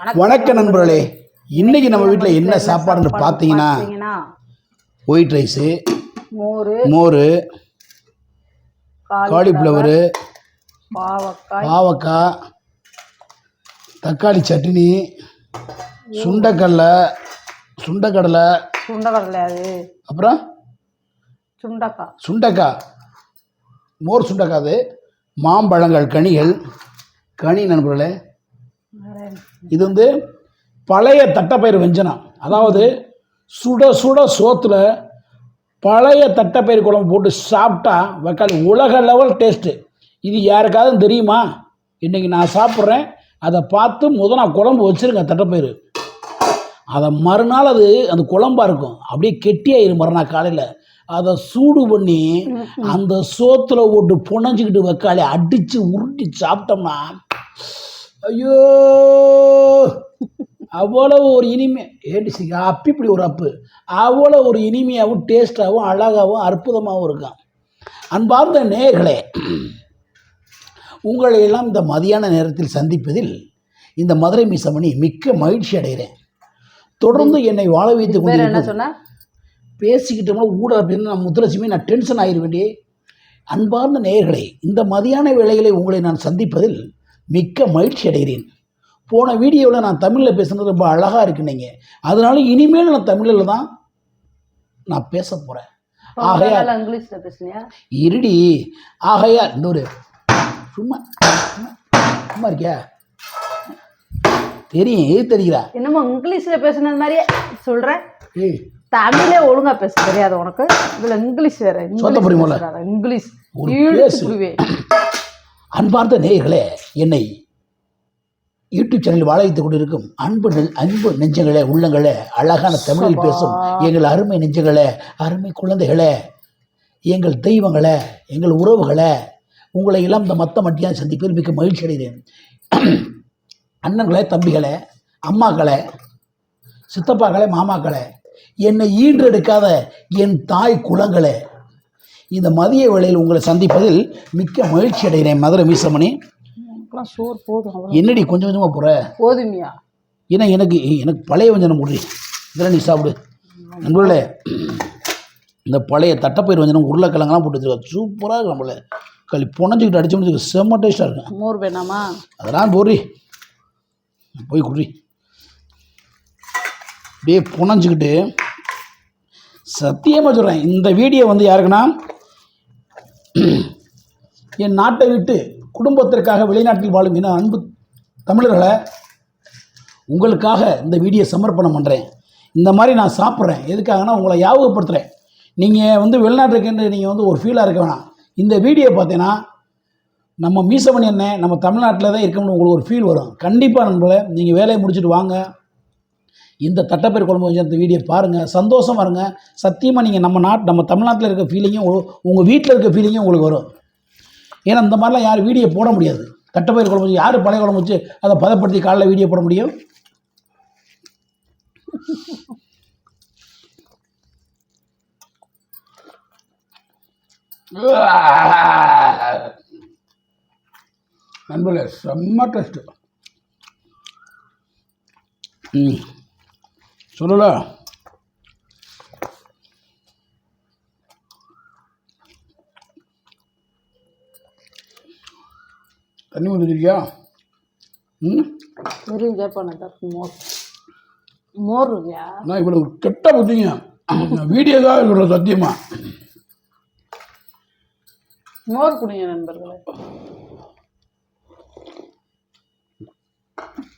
வணக்க நண்பர்களே இன்னைக்கு நம்ம வீட்டில் என்ன சாப்பாடுன்னு பார்த்தீங்கன்னா ஒயிட் ரைஸு மோர் மோர் காலிஃப்ளவர் பாவக்காய் தக்காளி சட்னி சுண்டைக்கடலை சுண்டைக்கடலை சுண்டக்கடலை அது. அப்புறம்? சுண்டக்காய். சுண்டைக்காய். மோர் சுண்டைக்காய் அது. மாம்பழங்கள் கனிகள். கனி நண்பர்களே? இது வந்து பழைய தட்டைப்பயிறு வெஞ்சனம் அதாவது சுட சுட சோத்தில் பழைய தட்டைப்பயிறு குழம்பு போட்டு சாப்பிட்டா வக்கால் உலக லெவல் டேஸ்ட்டு இது யாருக்காவது தெரியுமா? இன்றைக்கி நான் சாப்பிட்றேன். அதை பார்த்து முத நான் குழம்பு வச்சுருங்க தட்டைப்பயிறு. அதை மறுநாள் அது அந்த குழம்பாக இருக்கும். அப்படியே கெட்டியாயிரும் மறுநாள் காலையில். அதை சூடு பண்ணி அந்த சோத்தில் போட்டு புனைஞ்சிக்கிட்டு வைக்காலே அடித்து உருட்டி சாப்பிட்டோம்னா ஐயோ! அவ்வளவு ஒரு இனிமை. ஏடி சிங்க அப்பி இப்படி ஒரு அப்பு. அவ்வளோ ஒரு இனிமையாகவும் டேஸ்ட்டாகவும் அழகாகவும் அற்புதமாகவும் இருக்கும் அன்பார்ந்த நேயர்களே உங்களை எல்லாம் இந்த மதியான நேரத்தில் சந்திப்பதில் இந்த மதுரை மிசமணி மிக்க மகிழ்ச்சி அடைகிறேன். தொடர்ந்து என்னை வாழ வைத்துக் வேற என்ன கொண்டிருக்கும் சொன்ன? பேசிக்கிட்டோம்னா ஊட அப்படின்னு நான் முத்துலட்சுமி நான் டென்ஷன் ஆகிட வேண்டிய அன்பார்ந்த நேயர்களே இந்த மதியான வேளைகளை உங்களை நான் சந்திப்பதில் மிக்க மகிழ்ச்சி அடைகிறேன். போன வீடியோவில் நான் தமிழில் பேசுனது ரொம்ப அழகாக இருக்குனீங்க அதனால இனிமேல் நான் தமிழில் தான் நான் பேச போகிறேன் ஆகையால் இங்கிலீஷ்ல பேசுனியா? இருடி. ஆகையால் இன்னொரு சும்மா சும்மா சும்மா இருக்கியா? தெரியும் எது தெரிகிறா என்னமோ இங்கிலீஷ்ல பேசுனது மாதிரியே சொல்றேன் ஏய். தமிழே ஒழுங்கா பேச தெரியாது உனக்கு. இதுல இங்கிலீஷ் வேற? இங்கிலீஷ். இங்கிலீஷ் அன்பார்ந்த நேயர்களே என்னை யூடியூப் சேனலில் வாழ வைத்துக் கொண்டிருக்கும் அன்பு நெல் அன்பு நெஞ்சங்களே உள்ளங்களே அழகான தமிழில் பேசும் எங்கள் அருமை நெஞ்சங்களே அருமை குழந்தைகளே எங்கள் தெய்வங்களே எங்கள் உறவுகளே உங்களை எல்லாம் இந்த மத்த மட்டியாக சந்திப்பதில் மிக்க மகிழ்ச்சி அடைகிறேன். அண்ணன்களே தம்பிகளே அம்மாக்களே சித்தப்பாக்களே மாமாக்களே என்னை ஈன்றெடுக்காத என் தாய் குலங்களே இந்த மதிய வேளையில் உங்களை சந்திப்பதில் மிக்க மகிழ்ச்சி அடைகிறேன் மதுரை மீசமணி. சோறு போதும். என்னடி கொஞ்சம் கொஞ்சமாக போகிற போதுமியா? ஏன்னா எனக்கு எனக்கு பழைய வஞ்சனம் போடுறி. இதெல்லாம் நீ சாப்பிடு. நண்பர்களே இந்த பழைய தட்டைப்பயிர் வஞ்சனம் உருளைக்கிழங்கெல்லாம் போட்டு வச்சிருக்கா. சூப்பராக இருக்கும் நம்மள. களி புனைஞ்சிக்கிட்டு அடிச்சு முடிச்சு செம்ம டேஸ்ட்டாக இருக்கும் மோர் வேணாமா? அதெல்லாம் போடுறி. போய் குடி அப்படியே புனைஞ்சிக்கிட்டு சத்தியமாக சொல்கிறேன் இந்த வீடியோ வந்து யாருக்குன்னா என் நாட்டை விட்டு குடும்பத்திற்காக வெளிநாட்டில் வாழும் என அன்பு தமிழர்களை உங்களுக்காக இந்த வீடியோ சமர்ப்பணம் பண்ணுறேன் இந்த மாதிரி நான் சாப்பிட்றேன். எதுக்காகனா உங்களை ஞாபகப்படுத்துகிறேன் நீங்கள் வந்து வெளிநாட்டுக்குன்னு நீங்கள் வந்து ஒரு ஃபீலாக இருக்க வேணாம். இந்த வீடியோ பார்த்தீங்கன்னா நம்ம மீசமணி என்ன நம்ம தமிழ்நாட்டில் தான் இருக்கணும்னு உங்களுக்கு ஒரு ஃபீல் வரும். கண்டிப்பாக நம்மளை நீங்கள் வேலையை முடிச்சுட்டு வாங்க. இந்த தட்டப்பேர் குழம்பு வச்சு அந்த வீடியோ பாருங்கள் சந்தோஷமாக இருங்க. சத்தியமாக நீங்கள் நம்ம நாட் நம்ம தமிழ்நாட்டில் இருக்க ஃபீலிங்கும் உங்கள் வீட்டில் இருக்க ஃபீலிங்கும் உங்களுக்கு வரும். ஏன்னா இந்த மாதிரிலாம் யாரும் வீடியோ போட முடியாது. தட்டப்பயிர் குழம்பு வச்சு யார் பழைய குழம்பு வச்சு அதை பதப்படுத்தி காலைல வீடியோ போட முடியும்? நண்பர்களே செம்ம டேஸ்ட்டு ம். சொல்லல. தண்ணி ஊற்றிருக்கியா ம்? வெறும் ஜெயப்பான மோர். மோர் நான் இவ்வளோ கெட்ட புத்திங்க. வீடியோ தான் இவ்வளோ சத்தியமா? மோர் குடிங்க நண்பர்களே.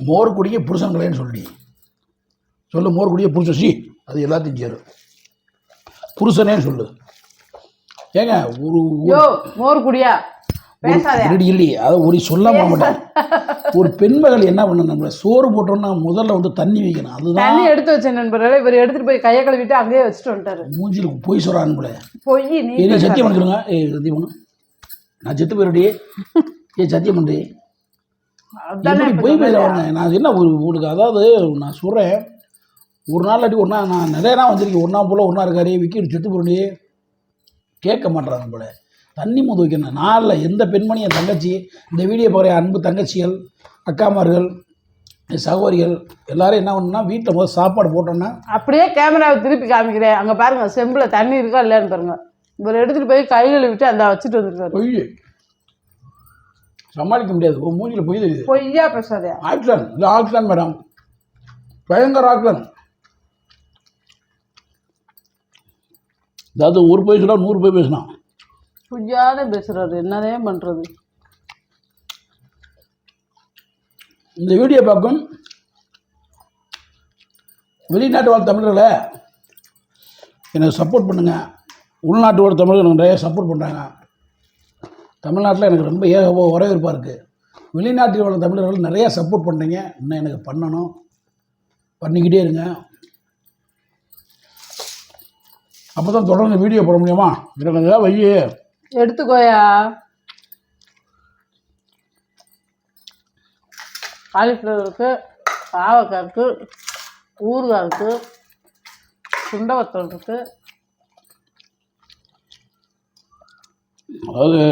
மோர் குடிய புருஷங்களேன்னு சொல்லி சொல்லு மோர் குடிய புருஷன் சி. அது எல்லாத்தையும் சேரும் புருஷனேன்னு சொல்லு. ஏங்க ஒரு மோர் குடியா? இல்லை அதை ஒரு சொல்ல மாட்டேன். ஒரு பெண்மகள் என்ன பண்ண நம்மள? சோறு போட்டோம்னா முதல்ல வந்து தண்ணி வைக்கணும். அதுதான் தண்ணி எடுத்து வச்சேன் நண்பர்களே. இவர் எடுத்துட்டு போய் கையை கழுவிட்டு அங்கேயே வச்சுட்டு வந்துட்டாரு. மூஞ்சில் போய் சொல்கிறான் போல. பொய் நீ ஏ சத்தியம் பண்ண சொல்லுங்க ஏய் சத்தியம் பண்ணு. நான் செத்து போயிடுடி ஏ சத்தியம் பண்ணு. அதானே எப்படி இப்ப போய். பேசுவாங்க நான் என்ன ஒரு உங்களுக்கு அதாவது நான் சொல்கிறேன் ஒரு நாள் அடி ஒரு நாள் நான் நிறைய நாள் வந்திருக்கேன். ஒரு நாள் போல் ஒரு நாள் இருக்காரு. விக்கி செத்து போறே கேட்க மாட்றாங்க போல. தண்ணி முது வைக்கணும். நாளில் எந்த பெண்மணி என் தங்கச்சி இந்த வீடியோ பார்க்குற அன்பு தங்கச்சிகள் அக்காமார்கள் சகோதரிகள் எல்லாரும் என்ன பண்ணுன்னா வீட்டில் முதல் சாப்பாடு போட்டோன்னா அப்படியே கேமராவை திருப்பி காமிக்கிறேன். அங்கே பாருங்க செம்பில் தண்ணி இருக்கா இல்லையான்னு பாருங்க. இவர் எடுத்துகிட்டு போய் கையில் விட்டு அந்த வச்சுட்டு வந்துருக்காரு. பொய். சமாளிக்க முடியாது. உன் மூஞ்சில் பொய் தெரியுது. பொய்யா பேசாதே ஆக்ஷன். இது ஆக்ஷன் மேடம். பயங்கர ஆக்ஷன். அதாவது ஒரு போய் சொன்னா நூறு போய் பேசினான். பொய்யாத பேசுறாரு. என்னதே பண்ணுறது இந்த வீடியோ பார்க்கும். வெளிநாட்டு வாழ் தமிழர்களை எனக்கு சப்போர்ட் பண்ணுங்கள் உள்நாட்டு வாழ் தமிழர்கள் நிறைய சப்போர்ட் பண்ணுறாங்க தமிழ்நாட்டில் எனக்கு ரொம்ப ஏக வரவேற்பாக இருக்குது வெளிநாட்டில் வாழ் தமிழர்கள் நிறையா சப்போர்ட் பண்ணுறீங்க இன்னும் எனக்கு பண்ணணும். பண்ணிக்கிட்டே இருங்க. அப்போ தான் தொடர்ந்து வீடியோ போட முடியுமா? எனக்கு ஏதாவது வை எடுத்துக்கோயா. காலிஃப்ளவர் இருக்கு பாவக்காய் இருக்கு ஊறுகாய் இருக்கு சுண்டை வத்தல் இருக்கு. அதாவது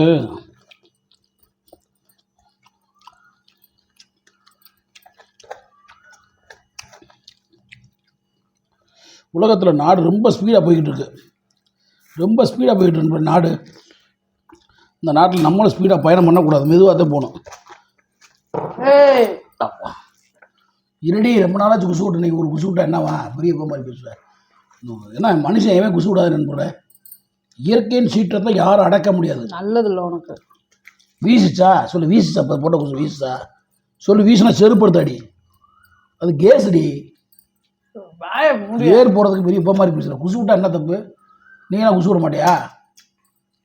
உலகத்தில் நாடு ரொம்ப ஸ்பீடாக போய்கிட்டு இருக்கு ரொம்ப ஸ்பீடாக போய்கிட்டு இருக்கு நாடு. இந்த நாட்டில் நம்மளும் ஸ்பீடாக பயணம் பண்ணக்கூடாது. மெதுவாக தான் போகணும். ஏய். இருடி ரொம்ப நாளாச்சு குசு விட்டு இன்னைக்கு ஒரு குசு விட்டா என்னவா? பெரிய இப்போ மாதிரி பேசுவேன் ஏன்னா மனுஷன் எவன் குசு விடாது நண்பர்களே இயற்கையின் சீற்றத்தை யாரும் அடக்க முடியாது. நல்லது இல்லை உனக்கு. வீசுச்சா? சொல்லு வீசுச்சா? போட்ட குசு வீசுச்சா சொல்லு வீசுனா செருப்படுத்தாடி அது கேஸுடி. ஏர் போகிறதுக்கு பெரிய இப்போ மாதிரி பேசுகிறேன் குசு விட்டா என்ன தப்பு? நீங்களாம் குசு விட மாட்டியா?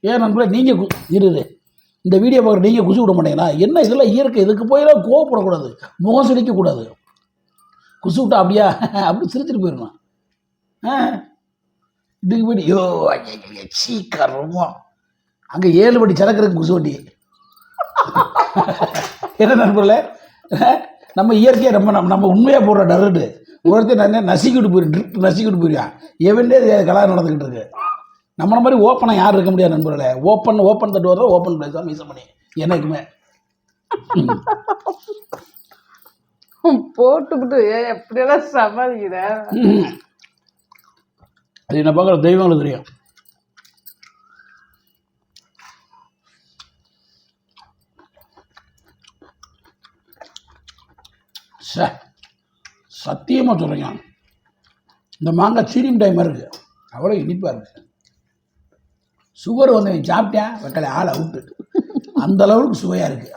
ஏன் நண்பர்களே நீங்கள் கு இரு இந்த வீடியோ பார்க்குற நீங்கள் குசு விட மாட்டீங்களா? என்ன இதெல்லாம் இயற்கை? இதுக்கு போயெல்லாம் கோவப்படக்கூடாது. முகம் சிரிக்கக்கூடாது குசு விட்டா அப்படியா? அப்படி சிரிச்சிட்டு போயிடணும் ஆ? இதுக்கு போயிட்டு யோ சீக்கிரமா அங்கே ஏழு வட்டி சரக்குறதுக்கு குசு வட்டி. என்ன நண்பர்களே? நம்ம இயற்கையை நம்ம நம்ம நம்ம உண்மையாக போடுற டரட்டு ஒருத்தர் நான் நசிக்கிட்டு போயிரு நசிக்கிட்டு போயிருவான் எவன்டே கலாச்சாரம் நடந்துக்கிட்டு இருக்கு. நம்மள மாதிரி ஓப்பனாக யாரும் இருக்க முடியாது நண்பர்களே. ஓப்பன் ஓப்பன் தட்டு வர ஓப்பன் பிளேஸ் தான் மீசம் பண்ணி. என்னைக்குமே. போட்டுக்கிட்டு எப்படியெல்லாம் சமாளிக்கிற. அது என்ன பார்க்குற? தெய்வங்களுக்கு தெரியும். ச சத்தியமாக சொல்கிறேங்க இந்த மாங்காய் சீரிங் டைம் இருக்குது அவ்வளோ இனிப்பாக இருக்குது சுகர் வந்து சாப்பிட்டேன் வெக்கலை ஆளை அவுட்டு அந்த அளவுக்கு சுவையாக இருக்குது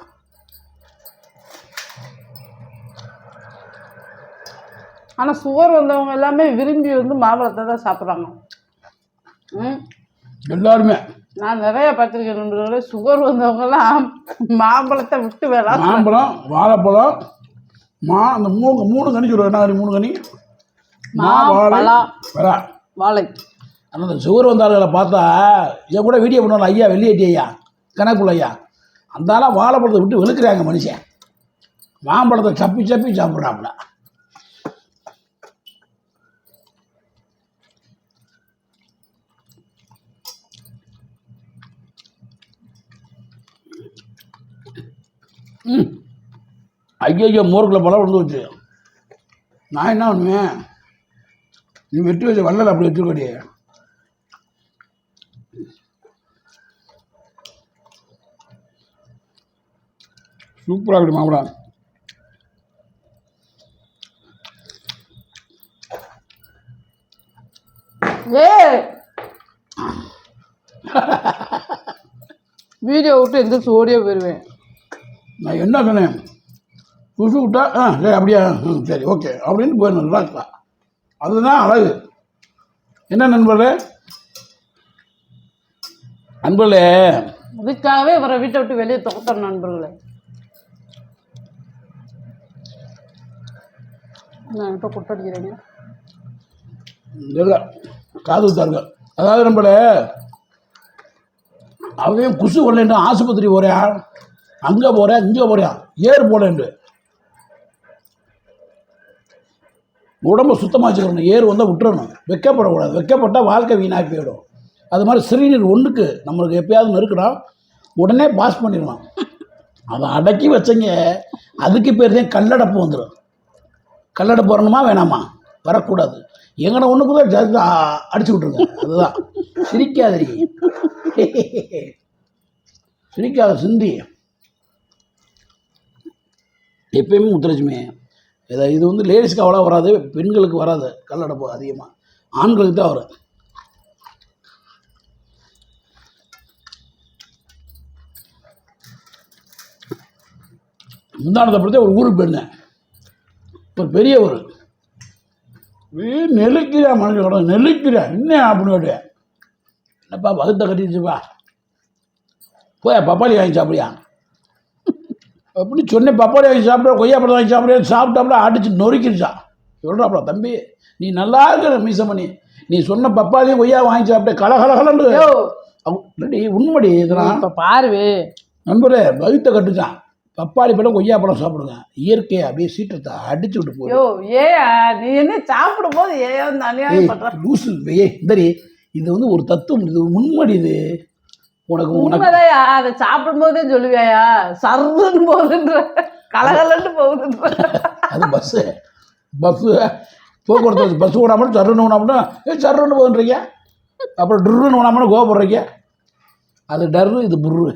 ஆனால் சுகர் வந்தவங்க எல்லாமே விரும்பி வந்து மாம்பழத்தை தான் சாப்பிட்றாங்க. ம்? எல்லாருமே. நான் நிறைய பார்த்துருக்கேன் நண்பர்களே. சுகர் வந்தவங்கலாம் மாம்பழத்தை விட்டு வேணாம். மாம்பழம் வாழைப்பழம் மா அந்த மூணு மூணு கனி சொல்லுவேன் என்ன மூணு கனி? மா வாழை வரா. வாழை. ஆனால் அந்த சுகர் வந்த ஆளுகளை பார்த்தா என் கூட வீடியோ பண்ணுவாங்க ஐயா வெள்ளியட்டி ஐயா கணக்குள்ள ஐயா. அந்த ஆளாக வாழைப்பழத்தை விட்டு வெளுக்கிறாங்க மனுஷன். மாம்பழத்தை சப்பி சப்பி சாப்பிட்றாப்புல. ம். ஐயோ மோருக்குள்ள பழம் விழுந்து வச்சு நான் என்ன பண்ணுவேன்? நீ வெட்டி வச்ச வள்ளல் அப்படி வச்சுக்கோடி சூப்பராக இருக்கு மாம்பழம். ஏ வீடியோ விட்டு எந்திரிச்சு ஓடியே போயிடுவேன் நான் என்ன சொன்னேன்? குசு விட்டா ஆ சரி அப்படியா? ம் சரி ஓகே. அப்படின்னு போயிடணும் ரிலாக்ஸா அதுதான் அழகு. என்ன நண்பர்களே? நண்பர்களே. இதுக்காகவே இவரை வீட்டை விட்டு வெளியே துரத்துற நண்பர்களே. நான் இப்போ குட்டடிக்கிறேங்க இல்லை காது குத்தாருங்க. அதாவது நம்மள அவன் குசு வரலன்னு ஆஸ்பத்திரி போகிறேன் அங்கே போகிறேன் இங்கே போகிறேன் ஏர் போடேன்ட்டு. உடம்பை சுத்தமாக வச்சுக்கணும் ஏர் வந்தால் விட்டுறணும். வெக்கப்படக்கூடாது. வெக்கப்பட்டால் வாழ்க்கை வீணாகி போயிடும். அது மாதிரி சிறுநீர் ஒன்றுக்கு நம்மளுக்கு எப்பயாவது நெருக்கணும் உடனே பாஸ் பண்ணிடலாம். அதை அடக்கி வச்சங்க. அதுக்கு பேர் தான் கல்லடப்பு வந்துடும் கல்லடை போடணுமா வேணாமா? வரக்கூடாது. எங்கன ஒன்று கூட ஜாதி அடிச்சு விட்ருங்க அதுதான். சிரிக்காதடி. சிரிக்காத சிந்தி. எப்பயுமே முத்துலட்சுமி. இதை இது வந்து லேடிஸ்க்கு அவ்வளோ வராது பெண்களுக்கு வராது கல்லடப்பு அதிகமாக ஆண்களுக்கு தான் வரும். முந்தானத்தை பொறுத்த ஒரு ஊருக்கு போயிருந்தேன் ஒரு பெரிய ஊர் ஏ நெல்லிக்கிறா மனுஷன் கூட என்ன அப்படின்னு கேட்டேன் என்னப்பா வகுத்த கட்டிடுச்சுப்பா போய் பப்பாளி வாங்கி சாப்பிடியா அப்படி சொன்னேன் பப்பாளி வாங்கி சாப்பிட கொய்யாப்பழம் வாங்கி சாப்பிட சாப்பிட்டாப்புல அடிச்சு நொறுக்கிடுச்சா. சொல்கிறாப்புல தம்பி நீ நல்லா இருக்கிற மீசமணி. நீ சொன்ன பப்பாளியும் கொய்யா வாங்கி சாப்பிட்ட கலகலகலன்னு யோ. ரெடி உண்மைடி இதெல்லாம்? இப்ப பாருவே. நண்பரே வகுத்த கட்டுச்சான். பப்பாளி பழம் கொய்யா பழம் சாப்பிடுங்க. இயற்கையை அப்படியே சீற்றத்தை அடிச்சு விட்டு போய் யோ ஏயா நீ என்ன சாப்பிடும் போது பண்ற? லூசு ஏய் இந்தரி இது வந்து ஒரு தத்துவம் இது முன்மடி இது. உனக்கு உண்மைதாயா அதை சாப்பிடும் போதே சொல்லுவியாயா சர்வன்னு போகுதுன்ற. கலகலன்னு போகுதுன்ற. அது பஸ்ஸு பஸ்ஸு போக்குவரத்து பஸ் ஓடாமல் சர்ருன்னு ஓடாமல் ஏ சர்ருன்னு போகுன்றீங்க அப்புறம் டுருன்னு ஓடாமல் கோபப்படுறீங்க அது டர்ரு இது புர்ரு.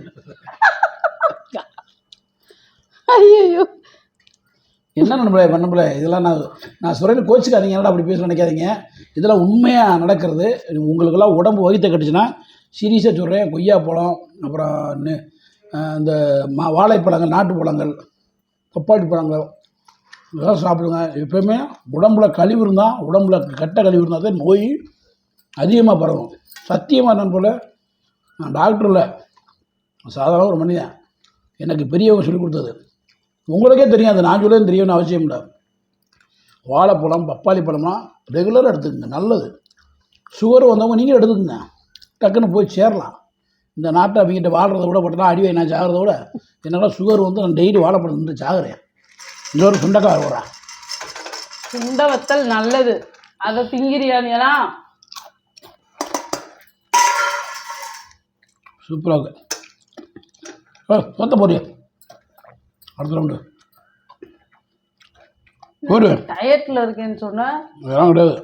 ஐயோ என்ன நண்பர்களே பண்ணப்பில்ல இதெல்லாம் நான் நான் சொல்கிறேன்னு கோச்சிக்காதீங்க என்னடா அப்படி பேச நினைக்காதீங்க. இதெல்லாம் உண்மையாக நடக்கிறது. உங்களுக்கெல்லாம் உடம்பு வயிற்ற கட்டுச்சுன்னா சீரியஸாக சொல்கிறேன் கொய்யா பழம் அப்புறம் இந்த மா வாழைப்பழங்கள் நாட்டு பழங்கள் பப்பாளி பழங்கள் இதெல்லாம் சாப்பிடுங்க. எப்பயுமே உடம்புல கழிவு இருந்தால் உடம்புல கெட்ட கழிவு இருந்தால் தான் நோய் அதிகமாக பரவும். சத்தியமாக நண்பர்களே நான் டாக்டர் இல்லை. சாதாரண ஒரு மனிதன். எனக்கு பெரியவங்க சொல்லிக் கொடுத்தது. உங்களுக்கே தெரியும் அது நான் சொல்லவும் தெரியும்னு அவசியம் இல்லை. வாழைப்பழம் பப்பாளி பழம்லாம் ரெகுலராக எடுத்துக்கங்க. நல்லது. சுகர் வந்தவங்க நீங்கள் எடுத்துக்கங்க. டக்குன்னு போய் சேரலாம். இந்த நாட்டை அவங்ககிட்ட வாழ்கிறத விட பட்டலாம் அடிவை நான் சாகிறத விட என்னால் சுகர் வந்து நான் டெய்லி நின்று சாகுறேன் இன்னொரு சுண்டக்காய் வர்றேன் சுண்ட வத்தல் நல்லது. அதை திங்கிறியானியெல்லாம் சூப்பராக இருக்கு. சொத்த போறியா அடுத்த ரவுண்டு போடு. டயட்ல இருக்கேன்னு சொன்ன? அதெல்லாம் கிடையாது.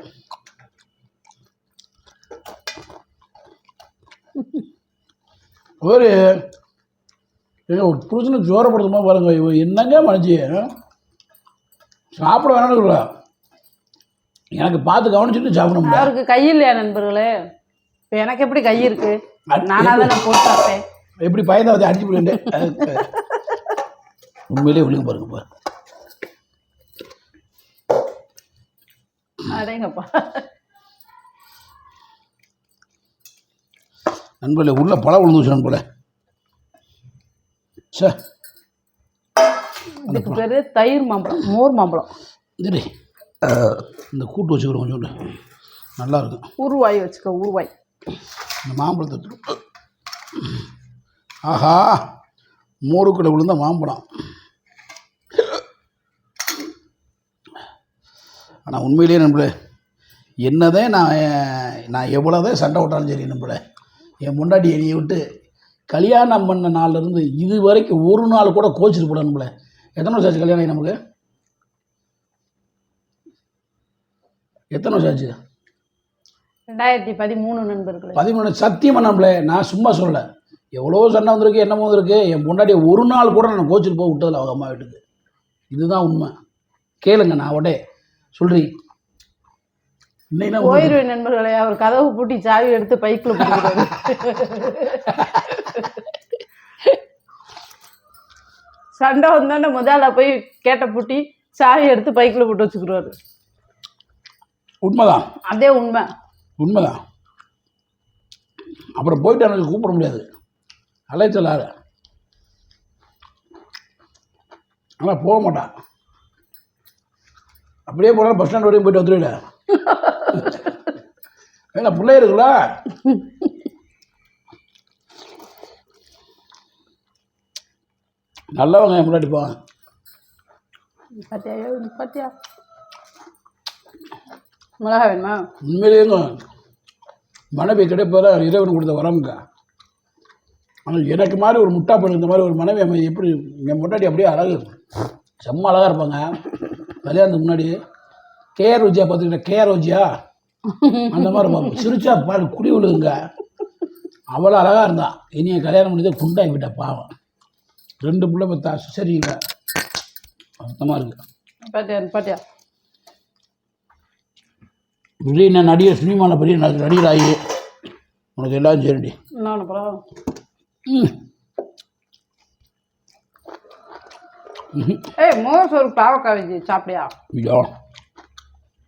ஒரு ஏங்க ஒரு புருஷனுக்கு ஜோரப்படுத்துமா பாருங்க. இவ என்னங்க மனுச்சு சாப்பிட வேணாம்னு சொல்ல எனக்கு பார்த்து கவனிச்சுட்டு சாப்பிட முடியல. அவருக்கு கை இல்லையா நண்பர்களே? இப்ப எனக்கு எப்படி கை இருக்கு? நானா தானே போட்டு சாப்பிட்டேன் எப்படி பயந்த வந்து அடிச்சு போயிட்டு உண்மையிலே விழுங்க பாருங்க பாரு. அடேங்கப்பா. நண்பர்களே உள்ள பழம் விழுந்து நண்பர்களே. சே இதுக்கு பேரு தயிர் மாம்பழம் மோர் மாம்பழம். சரி இந்த கூட்டு வச்சுக்கிறோம் கொஞ்சோண்டு. நல்லா இருக்கும் ஊறுவாய் வச்சுக்க ஊறுவாய் இந்த மாம்பழத்தை ஆஹா மோருக்குள்ள விழுந்த மாம்பழம். ஆனால் உண்மையிலேயே நம்பளே என்னதான் நான் நான் எவ்வளோதான் சண்டை விட்டாலும் சரி நம்பளே என் முன்னாடி என்னையை விட்டு கல்யாணம் பண்ண நாள்லேருந்து இது வரைக்கும் ஒரு நாள் கூட கோச்சிட்டு போட நம்மளே. எத்தனை வருஷம் ஆச்சு கல்யாணம் நமக்கு? எத்தனை வருஷம் ஆச்சு? ரெண்டாயிரத்தி பதிமூணு நண்பர்களே. பதிமூணு. சத்தியமாக நம்மளே நான் சும்மா சொல்லலை. எவ்வளோ சண்டை வந்திருக்கு என்னமோ வந்திருக்கு. என் முன்னாடி ஒரு நாள் கூட நான் கோச்சிட்டு போய் விட்டதில்ல அவங்க அம்மா வீட்டுக்கு. இதுதான் உண்மை. கேளுங்க நான் உடனே இன்னைக்கு போயிருவேன் நண்பர்களே அவர் கதவு பூட்டி சாவி எடுத்து பைக்குல போட்டுக்கிறாரு சண்டை வந்தோடனே முதல்ல போய் கேட்ட பூட்டி சாவி எடுத்து பைக்குல போட்டு வச்சுக்கிறாரு உண்மைதான். அதே உண்மை. உண்மைதான். அப்புறம் போயிட்டு எனக்கு கூப்பிட முடியாது. அலைச்சல் ஆறு ஆனால் போக மாட்டான். அப்படியே போனால் பஸ் ஸ்டாண்ட் வரையும் போயிட்டு வந்துடுவில ஏன்னா பிள்ளை இருக்குல்ல? நல்லவங்க என் முன்னாடி போவாங்க இது பாத்தியா மிளகா வேணுமா? உண்மையிலேங்க மனைவி கிடைப்பத இறைவன் கொடுத்த வரமுங்க. ஆனால் எனக்கு மாதிரி ஒரு முட்டா பொண்ணு இந்த மாதிரி ஒரு மனைவி அமைதி எப்படி என் முன்னாடி அப்படியே அழகு. செம்ம அழகாக இருப்பாங்க. கல்யாணத்துக்கு முன்னாடி. கேஆர் ரோஜியா பார்த்துக்கிட்ட கேஆர் ரோஜியா? அந்த மாதிரி பார்ப்போம் சிரிச்சா பாரு குடி விழுதுங்க அவ்வளோ அழகாக இருந்தான் இனிய கல்யாணம் பண்ணி குண்டாகி விட்டா பாவம். ரெண்டு பிள்ளை பார்த்தா சரிங்க அர்த்தமாக இருக்கு. பாத்தியா பாத்தியா? விஜய் நான் நடிகர் சினிமாவில் பெரிய நடி- நடிகராகி உனக்கு எல்லாம் சரிடி. ஏய் மோர் சோறு பாவக்காய் சாப்பிடியா ஐயோ.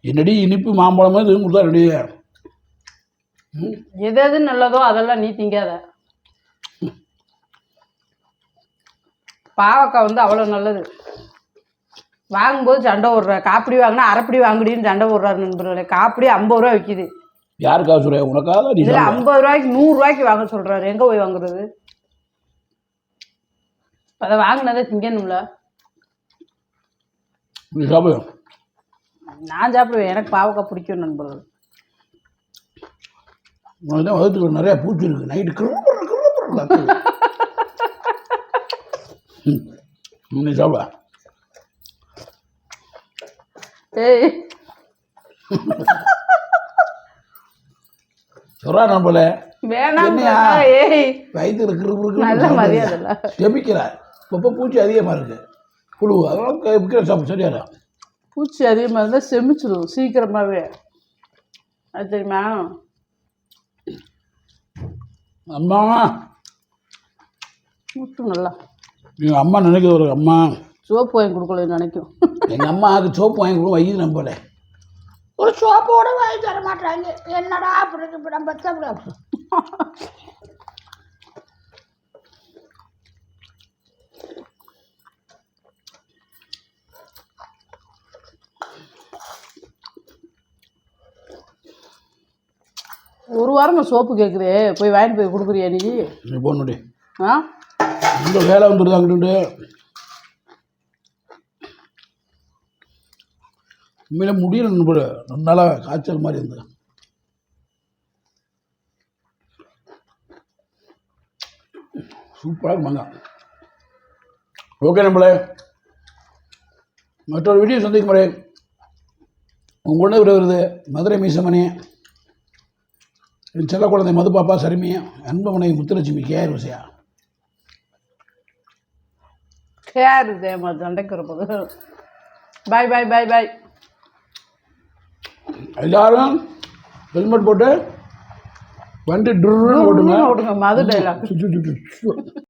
என்னடி இனிப்பு மாம்பழமே இதுவும் கொடுத்தா ரெடி எது எது நல்லதோ அதெல்லாம் நீ திங்காத. பாவக்காய் வந்து அவ்வளோ நல்லது. வாங்கும்போது சண்டை விடுற காப்பிடி வாங்கினா அரைப்படி வாங்குடின்னு சண்டை விடுறாரு நண்பர்களே. காப்பிடி ஐம்பது ரூபா விற்கிது யாருக்கா சொல்ற? உனக்காக இதில். ஐம்பது ரூபாய்க்கு நூறுரூவாய்க்கு வாங்க சொல்கிறாரு எங்கே போய் வாங்குறது? அதை வாங்கினதை திங்கணும்ல. நான் சாப்பிடுவேன். எனக்கு பாவக்காய் பிடிக்கும் நண்பர்கள். தான் வகுத்துக்குள்ள நிறையா பூச்சி இருக்கு. நைட்டு கிருபுற நீ சாப்பிட. ஏய். சொல்றா நம்மள வேணாம்? ஏய். வயிற்றுல கிருபுறு நல்ல மரியாதை ஜெபிக்கிறார் இப்போ பூச்சி அதிகமாக இருக்கு. புழு அதெல்லாம் விற்கிற சாப்பிடு. சரியாடா பூச்சி அதிகமாக இருந்தால் செமிச்சிடும் சீக்கிரமாகவே அது தெரியுமா? அம்மா. முட்டும் நல்லா. எங்கள் அம்மா நினைக்கிற ஒரு அம்மா. சோப்பு வாங்கி கொடுக்கலன்னு நினைக்கும். எங்கள் அம்மாவுக்கு சோப்பு வாங்கி கொடுக்கும் வயிறு நம்பல. ஒரு சோப்போட வாங்கி தர மாட்டாங்க என்னடா அப்படி நம்ம ஒரு வாரமா சோப்பு கேட்குதே போய் வாங்கிட்டு போய் கொடுக்குறியா நீ? நீ போகணுடி ஆ? இந்த வேலை வந்துடுது அங்கிட்டு? உண்மையில முடியல நண்பர். ரெண்டு நாளாக காய்ச்சல் மாதிரி இருந்தது. சூப்பராக இருப்பாங்க ஓகே நம்மளே மற்றொரு வீடியோ சந்திக்கும் முறை உங்களோட வருவது மதுரை மீசமணி. என் செல்ல குழந்தை மது பாப்பா சரிமி அன்பமனை முத்துலட்சுமி கேஆர் விஷயா கேர் தேமா சண்டைக்கு போது. பாய் பாய் பாய் பாய். எல்லாரும் ஹெல்மெட் போட்டு வண்டி ட்ருன்னு ஓட்டுங்க ஓடுங்க மது டைலாக்.